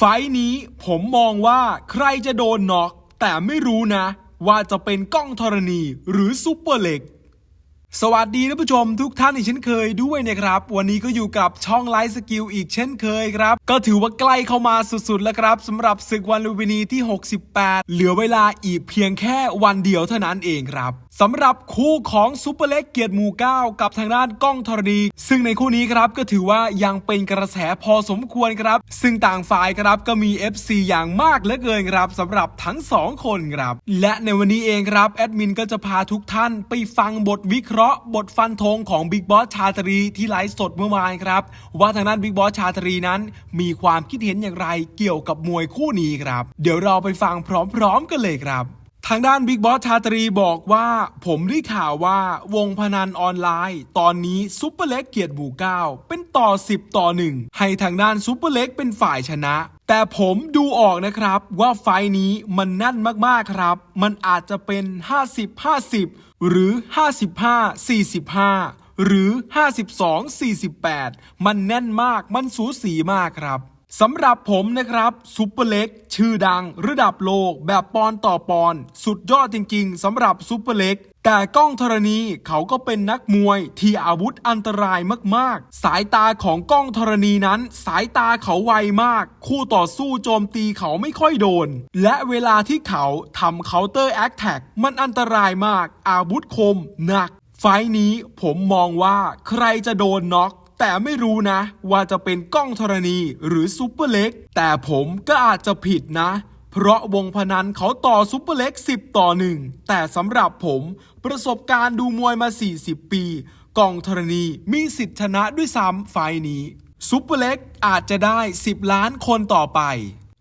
ไฟนี้ผมมองว่าใครจะโดนน็อกแต่ไม่รู้นะ ว่าจะเป็นก้องธรณีหรือซูเปอร์เล็ก สวัสดีท่านผู้ชมทุกท่านอีกเช่นเคยด้วยนะครับ วันนี้ก็อยู่กับช่องไลฟ์สกิลอีกเช่นเคยครับ ก็ถือว่าใกล้เข้ามาสุดๆแล้วครับสำหรับศึกวันลุมพินีที่ 68 เหลือเวลาอีกเพียงแค่วันเดียวเท่านั้นเองครับสำหรับคู่ของซูเปอร์เล็กเกียรติหมู่เก้ากับทางด้านก้องธรณีซึ่งในคู่นี้ครับก็ถือว่ายังเป็นกระแสพอสมควรครับ ซึ่งต่างฝ่ายครับก็มี FC อย่างมากเหลือเกินครับสำหรับทั้งสองคนครับ และในวันนี้เองครับแอดมินก็จะพาทุกท่านไปฟังบทวิเคราะห์เพราะบทฟันธงของบิ๊กบอสชาตรีที่ไลฟ์สดเมื่อวานครับ ว่าทางด้านบิ๊กบอสชาตรีนั้น มีความคิดเห็นอย่างไรเกี่ยวกับมวยคู่นี้ครับ เดี๋ยวเราไปฟังพร้อมๆกันเลยครับ ทางด้านบิ๊กบอสชาตรีบอกว่า ผมได้ข่าวว่าวงพนันออนไลน์ ตอนนี้ซุปเปอร์เล็กเกียรติบูเก้าเป็นต่อ 10 ต่อ 1 ให้ทางด้านซุปเปอร์เล็กเป็นฝ่ายชนะแต่ผมดูออกนะครับว่าไฟล์นี้มันแน่นมากๆครับ มันอาจจะเป็น 50-50 หรือ 55-45 หรือ 52-48 มันแน่นมากมันสูสีมากครับสำหรับผมนะครับซูเปอร์เล็กชื่อดังระดับโลกแบบปอนต่อปอน สุดยอดจริงๆสำหรับซูเปอร์เล็ก แต่ก้องธรณีเขาก็เป็นนักมวยที่อาวุธอันตรายมากๆ สายตาของก้องธรณีนั้น สายตาเขาไวมาก คู่ต่อสู้โจมตีเขาไม่ค่อยโดน และเวลาที่เขาทำเคาน์เตอร์แอคแท็กมันอันตรายมาก อาวุธคมหนัก ไฟนี้ผมมองว่าใครจะโดนน็อกแต่ไม่รู้นะว่าจะเป็นก้องธรณีหรือซุปเปอร์เล็ก แต่ผมก็อาจจะผิดนะ เพราะวงพนันเขาต่อซุปเปอร์เล็ก 10 ต่อ 1 แต่สำหรับผมประสบการณ์ดูมวยมา 40 ปีก้องธรณีมีสิทธิชนะด้วยซ้ำไฟนี้ ซุปเปอร์เล็กอาจจะได้ 10 ล้านคนต่อไป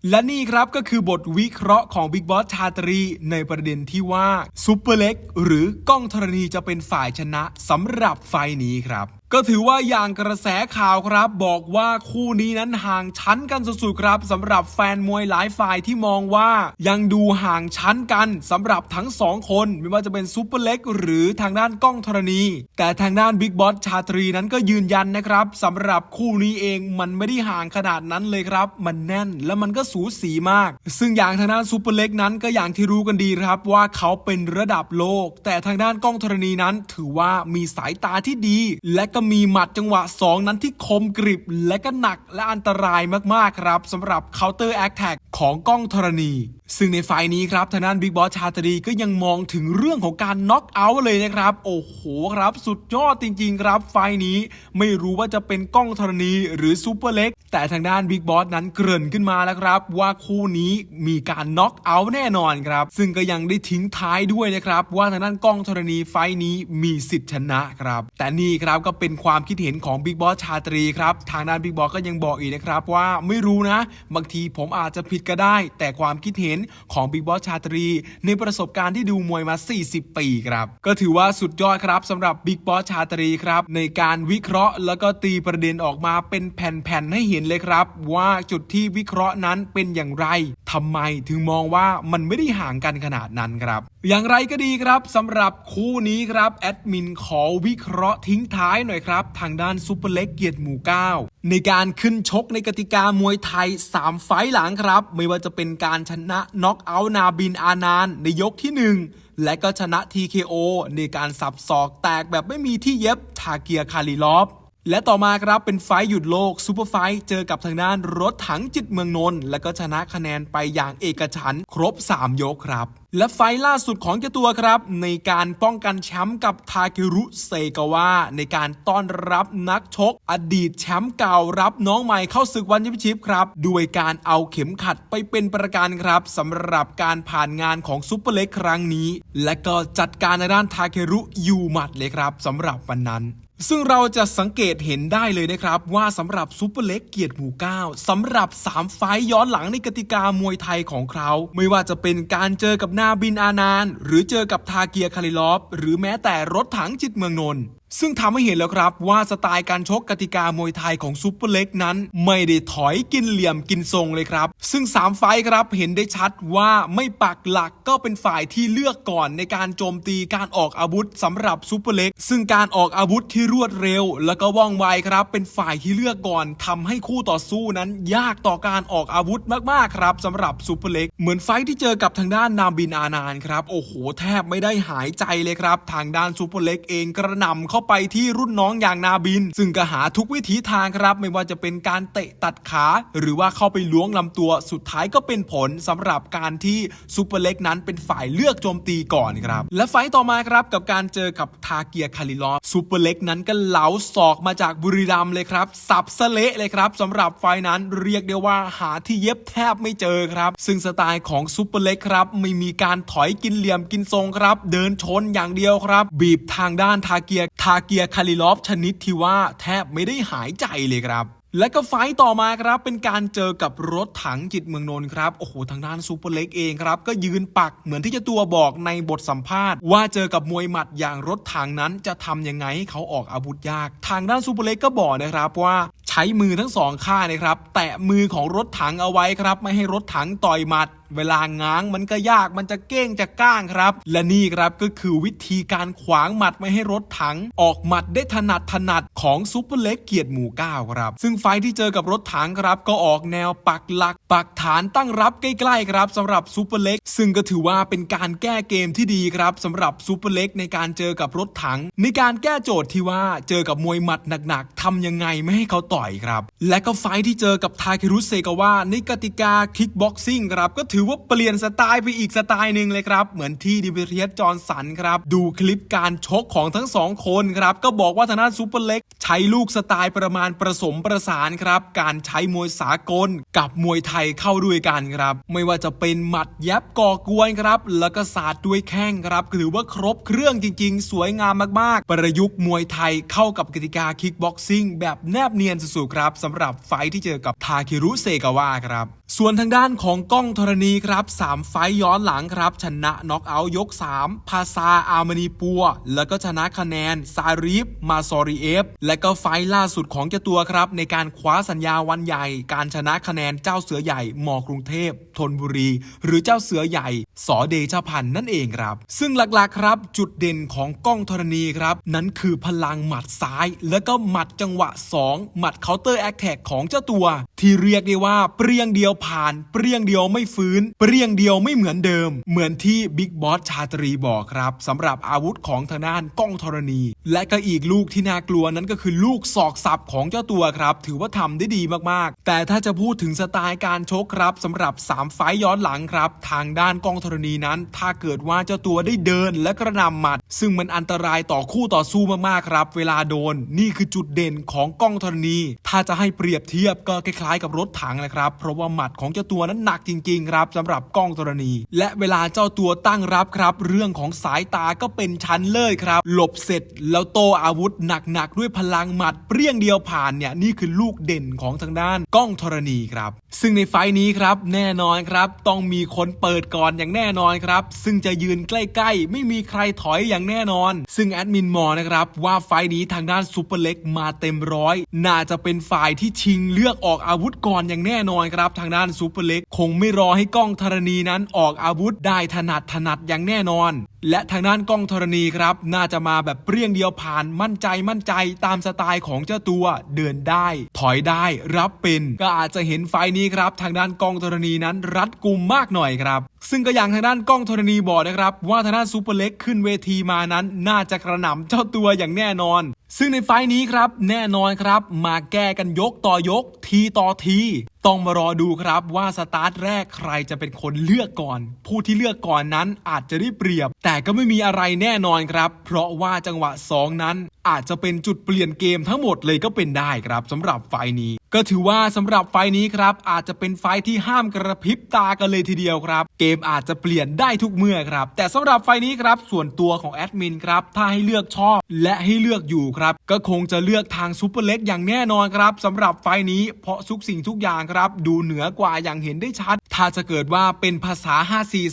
และนี่ครับก็คือบทวิเคราะห์ของบิ๊กบอสชาตรี ในประเด็นที่ว่าซูเปอร์เล็กหรือกล้องธรณีจะเป็นฝ่ายชนะสำหรับไฟนี้ครับก็ถือว่าอย่างกระแสข่าวครับ บอกว่าคู่นี้นั้นห่างชั้นกันสุดๆครับสำหรับแฟนมวยหลายฝ่ายที่มองว่า ยังดูห่างชั้นกันสำหรับทั้งสองคนไม่ว่าจะเป็นซูเปอร์เล็กหรือทางด้านก้องธรณี แต่ทางด้านบิ๊กบอสชาตรีนั้นก็ยืนยันนะครับสำหรับคู่นี้เองมันไม่ได้ห่างขนาดนั้นเลยครับ มันแน่นและมันก็สูสีมาก ซึ่งอย่างทางด้านซูเปอร์เล็กนั้นก็อย่างที่รู้กันดีครับว่าเขาเป็นระดับโลก แต่ทางด้านก้องธรณีนั้น ถือว่ามีสายตาที่ดีและก็มีหมัดจังหวะ 2 นั้นที่คมกริบและก็หนักและอันตรายมากๆครับสำหรับ Counter Attack ของก้องธรณี ซึ่งในไฟนี้ครับทางด้านบิ๊กบอสชาตรีก็ยังมองถึงเรื่องของการน็อกเอาท์เลยนะครับ โอ้โหครับ สุดยอดจริง ๆ ครับไฟนี้ไม่รู้ว่าจะเป็นก้องธรณีหรือซูเปอร์เล็กแต่ทางด้านบิ๊กบอสนั้นเกริ่นขึ้นมาแล้วครับ ว่าคู่นี้มีการน็อกเอาท์แน่นอนครับ ซึ่งก็ยังได้ทิ้งท้ายด้วยนะครับ ว่าทางด้านก้องธรณีไฟนี้มีสิทธิชนะครับ แต่นี่ครับก็เป็น็นความคิดเห็นของบิ๊กบอสชาตรีครับ ทางด้านบิ๊กบอสก็ยังบอกอีกนะครับว่าไม่รู้นะ บางทีผมอาจจะผิดก็ได้ แต่ความคิดเห็นของบิ๊กบอสชาตรี ในประสบการณ์ที่ดูมวยมา 40 ปีครับ ก็ถือว่าสุดยอดครับสำหรับบิ๊กบอสชาตรีครับ ในการวิเคราะห์ แล้วก็ตีประเด็นออกมาเป็นแผ่นๆให้เห็นเลยครับ ว่าจุดที่วิเคราะห์นั้นเป็นอย่างไรทำไมถึงมองว่ามันไม่ได้ห่างกันขนาดนั้นครับ อย่างไรก็ดีครับสำหรับคู่นี้ครับแอดมินขอวิเคราะห์ทิ้งท้ายหน่อยครับ ทางด้านซูเปอร์เล็กเกียรติหมู่เก้าในการขึ้นชกในกติกามวยไทย 3 ไฟหลังครับ ไม่ว่าจะเป็นการชนะน็อกเอาท์นาบินอานานในยกที่ 1 และก็ชนะ TKO ในการสับศอกแตกแบบไม่มีที่เย็บทาเกียคาริลอฟ และต่อมาครับเป็นไฟหยุดโลกซูเปอร์ไฟเจอกับทางด้านรถถังจิตเมืองนนท์และก็ชนะคะแนนไปอย่างเอกฉันครบ 3 ยกครับ และไฟล่าสุดของเจ้าตัวครับ ในการป้องกันแชมป์กับทาเครุเซกาวะในการต้อนรับนักชก อดีตแชมป์เก่ารับน้องใหม่เข้าศึกวันยิมชิพครับด้วยการเอาเข็มขัดไปเป็นประกันครับสำหรับการผ่านงานของซูเปอร์เล็กครั้งนี้ และก็จัดการในด้านทาเครุยูหมัดเลยครับสำหรับวันนั้น ซึ่งเราจะสังเกตเห็นได้เลยนะครับ ว่าสำหรับซูเปอร์เล็กเกียรติหมู่เก้าสำหรับ 3 ไฟย้อนหลังในกติกามวยไทยของเขาไม่ว่าจะเป็นการเจอกับนาบินอานาน หรือเจอกับทาเกียร์คาริลอฟ หรือแม้แต่รถถังจิตเมืองนนท์ซึ่งทำให้เห็นแล้วครับว่าสไตล์การชกกติกามวยไทยของซูเปอร์เล็กนั้น ไม่ได้ถอยกินเหลี่ยมกินทรงเลยครับ ซึ่ง 3 ไฟครับเห็นได้ชัดว่าไม่ปักหลักก็เป็นฝ่ายที่เลือกก่อนในการโจมตีการออกอาวุธสำหรับซูเปอร์เล็กซึ่งการออกอาวุธที่รวดเร็ว แล้วก็ว่องไวครับ เป็นฝ่ายที่เลือกก่อนทำให้คู่ต่อสู้นั้น ยากต่อการออกอาวุธมากๆครับสำหรับซูเปอร์เล็กเหมือนไฟที่เจอกับทางด้านนามบินอานานครับโอ้โหแทบไม่ได้หายใจเลยครับ ทางด้านซูเปอร์เล็กเองกระนำเข้าไปที่รุ่นน้องอย่างนาบิน ซึ่งก็หาทุกวิถีทางครับ ไม่ว่าจะเป็นการเตะตัดขา หรือว่าเข้าไปล้วงลำตัวสุดท้ายก็เป็นผลสำหรับการที่ซูเปอร์เล็กนั้นเป็นฝ่ายเลือกโจมตีก่อนครับ และไฟต์ต่อมาครับกับการเจอกับทาเกียคาริลอฟซูเปอร์เล็กนั้นก็เหลาศอกมาจากบุรีรัมเลยครับสับสเละเลยครับสำหรับไฟนั้นเรียกได้ว่าหาที่เย็บแทบไม่เจอครับ ซึ่งสไตล์ของซูเปอร์เล็กครับไม่มีการถอยกินเหลี่ยมกินทรงครับ เดินชนอย่างเดียวครับ บีบทางด้านทาเกียทาเกียคาริลอฟชนิดที่ว่าแทบไม่ได้หายใจเลยครับและก็ไฟต่อมาครับเป็นการเจอกับรถถังจิตเมืองนนท์ครับโอ้โหทางด้านซูเปอร์เล็กเองครับ ก็ยืนปักเหมือนที่เจะตัวบอกในบทสัมภาษณ์ ว่าเจอกับมวยหมัดอย่างรถถังนั้นจะทำยังไงให้เขาออกอาวุธยาก ทางด้านซูเปอร์เล็กก็บอกนะครับว่าใช้มือทั้งสองข้างนะครับ แตะมือของรถถังเอาไว้ครับ ไม่ให้รถถังต่อยหมัดเวลาง้างมันก็ยากมันจะเก้งจะก้างครับ และนี่ครับก็คือวิธีการขวางหมัดไม่ให้รถถัง ออกหมัดได้ถนัดถนัดของซูเปอร์เล็กเกียรติหมู่เก้าครับ ซึ่งไฟที่เจอกับรถถังครับก็ออกแนวปักหลัก ปักฐานตั้งรับใกล้ๆครับสำหรับซูเปอร์เล็กซึ่งก็ถือว่าเป็นการแก้เกมที่ดีครับสำหรับซูเปอร์เล็กในการเจอกับรถถัง ในการแก้โจทย์ที่ว่าเจอกับมวยหมัดหนักๆทำยังไงไม่ให้เขาต่อยครับ และก็ไฟที่เจอกับทาเครุเซกาวะในกติกาคิกบ็อกซิ่งครับก็ถือือว่าเปลี่ยนสไตล์ไปอีกสไตล์หนึ่งเลยครับ เหมือนที่ดิเบเรียสจอร์นสันครับ ดูคลิปการชกของทั้งสองคนครับ ก็บอกว่าทางด้านซูเปอร์เล็ก ใช้ลูกสไตล์ประมาณผสมประสานครับ การใช้มวยสากลกับมวยไทยเข้าด้วยกันครับ ไม่ว่าจะเป็นหมัดยับก่อกวนครับ แล้วก็สาดด้วยแข้งครับถือว่าครบเครื่องจริง ๆ สวยงามมากๆ ประยุกต์มวยไทยเข้ากับกติกาคิกบ็อกซิ่งแบบแนบเนียนสุดๆครับสำหรับไฟที่เจอกับทาคิรุเซกาวะครับส่วนทางด้านของก้องธรณีครับ 3 ไฟย้อนหลังครับ ชนะน็อกเอาท์ยก3พาซาอาร์มานีปัว แล้วก็ชนะคะแนน ซารีฟมาซอรีเอฟ และก็ไฟล่าสุดของเจ้าตัวครับ ในการคว้าสัญญาวันใหญ่ การชนะคะแนนเจ้าเสือใหญ่มอกรุงเทพธนบุรี หรือเจ้าเสือใหญ่สอเดชพันธ์นั่นเองครับ ซึ่งหลักๆครับ จุดเด่นของก้องธรณีครับ นั้นคือพลังหมัดซ้าย แล้วก็หมัดจังหวะ 2 หมัดเคาน์เตอร์แอคแท็กของเจ้าตัวที่เรียกได้ว่าเปรี้ยงเดียวผ่าน เปรี้ยงเดียวไม่ฟื้น เปรี้ยงเดียวไม่เหมือนเดิม เหมือนที่บิ๊กบอสชาตรีบอกครับสำหรับอาวุธของทางด้านกล้องธรณี และก็อีกลูกที่น่ากลัวนั้นก็คือลูกศอกสับของเจ้าตัวครับ ถือว่าทำได้ดีมากๆ แต่ถ้าจะพูดถึงสไตล์การชกครับสำหรับ 3 ไฟย้อนหลังครับ ทางด้านกล้องธรณีนั้น ถ้าเกิดว่าเจ้าตัวได้เดินและกระนำหมัด ซึ่งมันอันตรายต่อคู่ต่อสู้มากๆครับ เวลาโดน นี่คือจุดเด่นของกล้องธรณี ถ้าจะให้เปรียบเทียบก็คล้ายๆกับรถถังนะครับ เพราะว่าหมัดของเจ้าตัวนั้นหนักจริง ๆ ครับสำหรับกล้องธรณี และเวลาเจ้าตัวตั้งรับครับ เรื่องของสายตาก็เป็นชั้นเลยครับ หลบเสร็จแล้วโตอาวุธหนักๆด้วยพลังหมัดเปรี้ยงเดียวผ่านเนี่ยนี่คือลูกเด่นของทางด้านกล้องธรณีครับ ซึ่งในไฟนี้ครับแน่นอนครับต้องมีคนเปิดก่อนอย่างแน่นอนครับ ซึ่งจะยืนใกล้ๆ ไม่มีใครถอยอย่างแน่นอน ซึ่งแอดมินมอนะครับว่าไฟนี้ทางด้านซูเปอร์เล็กมาเต็มร้อยน่าจะเป็นฝ่ายที่ชิงเลือกออกอาวุธก่อนอย่างแน่นอนครับทางด้านซูเปอร์เล็กคงไม่รอให้ก้องธรณีนั้นออกอาวุธได้ถนัดถนัดอย่างแน่นอน และทางด้านก้องธรณีครับ น่าจะมาแบบเปรี้ยงเดียวผ่านมั่นใจมั่นใจตามสไตล์ของเจ้าตัวเดินได้ ถอยได้รับเป็น ก็อาจจะเห็นไฟนี้ครับ ทางด้านก้องธรณีนั้นรัดกุมมากหน่อยครับ ซึ่งก็อย่างทางด้านก้องธรณีบอกนะครับ ว่าทางด้านซูเปอร์เล็กขึ้นเวทีมานั้น น่าจะกระหน่ำเจ้าตัวอย่างแน่นอน ซึ่งในไฟล์นี้ครับแน่นอนครับมาแก้กันยกต่อยกทีต่อที ต้องมารอดูครับว่าสตาร์ทแรกใครจะเป็นคนเลือกก่อน ผู้ที่เลือกก่อนนั้นอาจจะได้เปรียบ แต่ก็ไม่มีอะไรแน่นอนครับ เพราะว่าจังหวะ 2 นั้น อาจจะเป็นจุดเปลี่ยนเกมทั้งหมดเลยก็เป็นได้ครับสำหรับไฟนี้ ก็ถือว่าสำหรับไฟนี้ครับ อาจจะเป็นไฟที่ห้ามกระพริบตากันเลยทีเดียวครับ เกมอาจจะเปลี่ยนได้ทุกเมื่อครับ แต่สำหรับไฟนี้ครับส่วนตัวของแอดมินครับถ้าให้เลือกชอบ และให้เลือกอยู่ครับก็คงจะเลือกทางซูเปอร์เล็กอย่างแน่นอนครับสำหรับไฟนี้เพราะทุกสิ่งทุกอย่างครับดูเหนือกว่าอย่างเห็นได้ชัด ถ้าจะเกิดว่าเป็นภาษา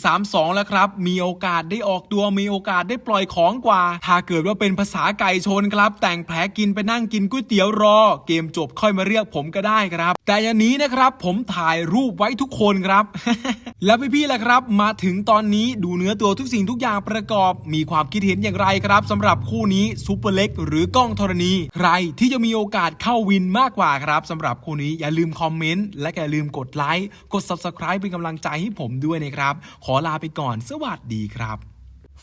5432 แล้วครับ มีโอกาสได้ออกตัวมีโอกาสได้ปล่อยของกว่า ถ้าเกิดว่าเป็นภาษาไก่ชนครับ แต่งแผลกินไปนั่งกินก๋วยเตี๋ยวรอ เกมจบค่อยมาเรียกผมก็ได้ครับ แต่อย่างนี้นะครับผมถ่ายรูปไว้ทุกคนครับ แล้วพี่ๆล่ะครับ มาถึงตอนนี้ดูเนื้อตัวทุกสิ่งทุกอย่างประกอบ มีความคิดเห็นอย่างไรครับสำหรับคู่นี้ซูเปอร์เล็กหรือกล้องธรณี ใครที่จะมีโอกาสเข้าวินมากกว่าครับสำหรับคู่นี้อย่าลืมคอมเมนต์และอย่าลืมกดไลค์กด Subscribe เป็นกำลังใจให้ผมด้วยนะครับ ขอลาไปก่อน สวัสดีครับ